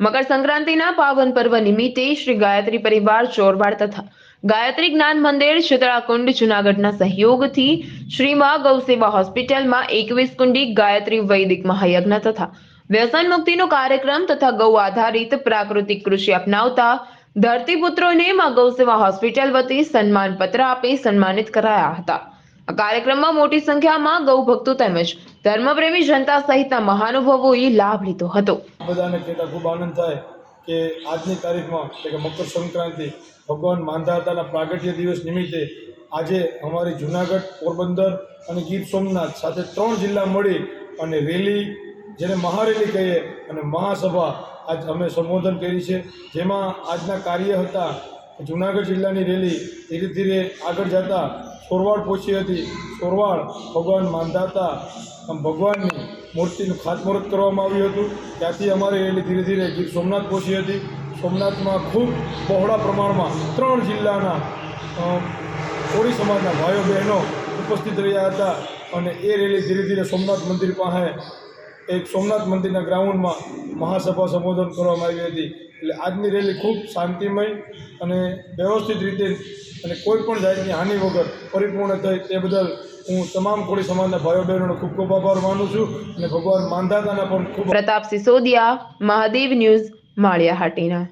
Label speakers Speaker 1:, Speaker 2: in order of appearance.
Speaker 1: મકર સંક્રાંતિના પાવન પર્વ નિમિત્તે શ્રી ગાયત્રી પરિવાર ચોરવાડ તથા ગાયત્રી જ્ઞાન મંદિર, શીતળાકુંડ, જુનાગઢના સહયોગથી શ્રીમા ગૌસેવા હોસ્પિટલમાં એકવીસ કુંડી ગાયત્રી વૈદિક મહાયજ્ઞ તથા વ્યસન મુક્તિનો કાર્યક્રમ તથા ગૌ આધારિત પ્રાકૃતિક કૃષિ અપનાવતા ધરતીપુત્રોને માં ગૌસેવા હોસ્પિટલ વતી સન્માન પત્ર આપી સન્માનિત કરાયા હતા. આ કાર્યક્રમમાં મોટી સંખ્યામાં ગૌ ભક્તો તેમજ ધર્મપ્રેમી જનતા સહિતના મહાનુભાવોએ લાભ લીધો હતો.
Speaker 2: બધાને કહેતા ખૂબ આનંદ થાય કે આજની તારીખમાં એટલે કે મકર સંક્રાંતિ ભગવાન માંધાતાના પ્રાગટ્ય દિવસ નિમિત્તે આજે અમારી જુનાગઢ, પોરબંદર અને ગીર સોમનાથ સાથે ત્રણ જિલ્લા મળી અને રેલી, જેને મહારેલી કહીએ અને મહાસભા આજ અમે સંબોધન કરી છે. જેમાં આજના કાર્ય હતા જુનાગઢ જિલ્લાની રેલી ધીરે ધીરે આગળ જતા સોરવાડ પહોંચી હતી. સોરવાડ ભગવાન માંધાતા ભગવાનની મૂર્તિનું ખાતમુહૂર્ત કરવામાં આવ્યું હતું. ત્યાંથી અમારી રેલી ધીરે ધીરે ગીર સોમનાથ પહોંચી હતી. સોમનાથમાં ખૂબ બહોળા પ્રમાણમાં ત્રણ જિલ્લાના કોળી સમાજના ભાઈઓ બહેનો ઉપસ્થિત રહ્યા હતા અને એ રેલી ધીરે ધીરે સોમનાથ મંદિર પાસે એક સોમનાથ મંદિરના ગ્રાઉન્ડમાં મહાસભા સંબોધન કરવામાં આવી હતી. એટલે આજની રેલી ખૂબ શાંતિમય અને વ્યવસ્થિત રીતે અને કોઈ પણ જાતની હાનિ વગર પરિપૂર્ણ થઈ તે બદલ હું તમામ કોળી સમાજના ભાઈઓ બહેનોનો ખૂબ ખૂબ આભાર માનું છું અને ભગવાન માંધાતાના પણ ખૂબ
Speaker 1: પ્રતાપ સિસોદિયા મહાદેવ ન્યૂઝ માળિયા હાટીના